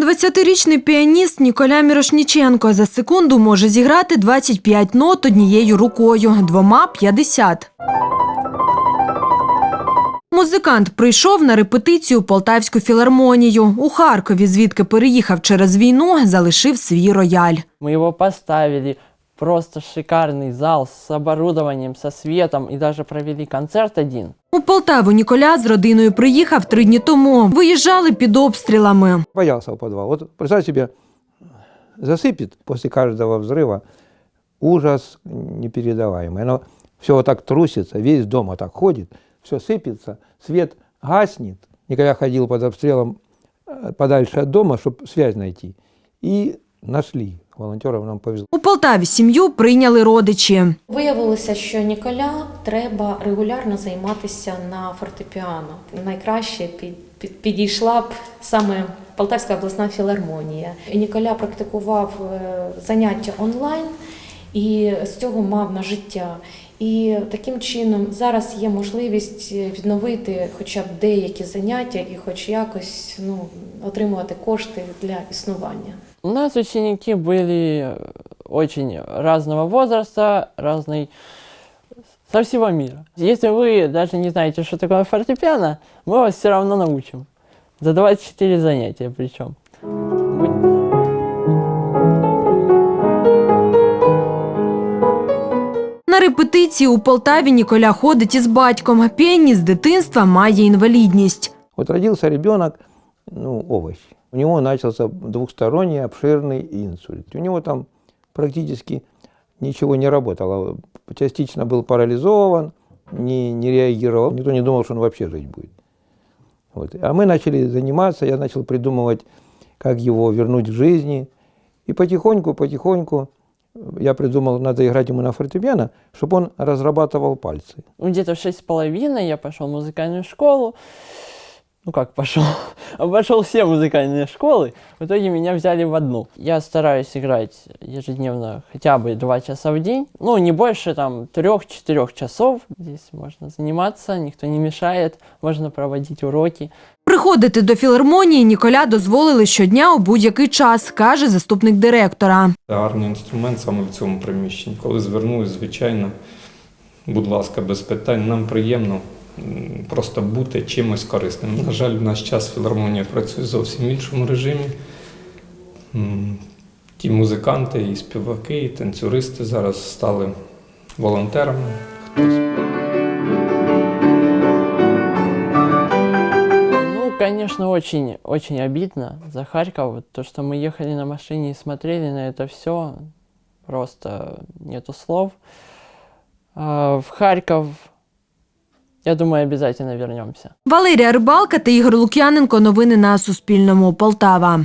20-річний піаніст Ніколя Мірошніченко за секунду може зіграти 25 нот однією рукою, двома – 50. Музикант прийшов на репетицію Полтавську філармонію. У Харкові, звідки переїхав через війну, залишив свій рояль. Ми його поставили, просто шикарный зал с оборудованием, со светом и даже провели концерт один. У Полтаву Ніколя з родиною приїхав три дні тому. Виїжджали під обстрілами. Боялся в подвал. Вот представь себе, засыпет после каждого взрыва ужас непередаваемый. Оно все вот так трусится, весь дом вот так ходит, все сыпется, свет гаснет. Никогда ходил под обстрелом э, подальше от дома, чтобы связь найти. И нашли. Волонтерам нам повезло. У Полтаві сім'ю прийняли родичі. Виявилося, що Ніколя треба регулярно займатися на фортепіано. Найкраще під, під, підійшла б саме Полтавська обласна філармонія. І Ніколя практикував е, заняття онлайн і з цього мав на життя. І таким чином зараз є можливість відновити хоча б деякі заняття і хоч якось ну, отримувати кошти для існування. У нас ученики были э, очень разного возраста, разной со всего мира. Если вы даже не знаете, что такое фортепиано, мы вас все равно научим. За 24 занятия причем. На репетиції у Полтаві Ніколя ходить із батьком. Піаніст з дитинства має інвалідність. Вот родился ребенок, ну, овощ. У него начался двухсторонний обширный инсульт. У него там практически ничего не работало. Частично был парализован, не, не реагировал. Никто не думал, что он вообще жить будет. Вот. А мы начали заниматься, я начал придумывать, как его вернуть к жизни. И потихоньку, потихоньку я придумал, надо играть ему на фортепиано, чтобы он разрабатывал пальцы. Ну, Где-то в шесть с половиной я пошел в музыкальную школу. Ну как пошел? Обошел все музыкальные школы. В итоге меня взяли в одну. Я стараюсь играть ежедневно хотя бы два часа в день. Ну, не больше там трех-четырех часов. Здесь можно заниматься, никто не мешает. Можно проводить уроки. Приходити до філармонії Ніколя дозволили щодня у будь-який час, каже заступник директора. Це гарний інструмент саме в цьому приміщенні. Коли звернулись, звичайно, будь ласка, без питань. Нам приємно м, просто бути чимось корисним. На жаль, в наш час філармонія працює зовсім в іншому режимі. Ті музиканти, і співаки, і танцюристи зараз стали волонтерами. Ну, конечно, очень, очень обидно за Харьков. То, что мы ехали на машине и смотрели на это все, просто нету слов. В Харьков, я думаю, обязательно вернемся. Валерія Рибалка та Ігор Лук'яненко. Новини на Суспільному. Полтава.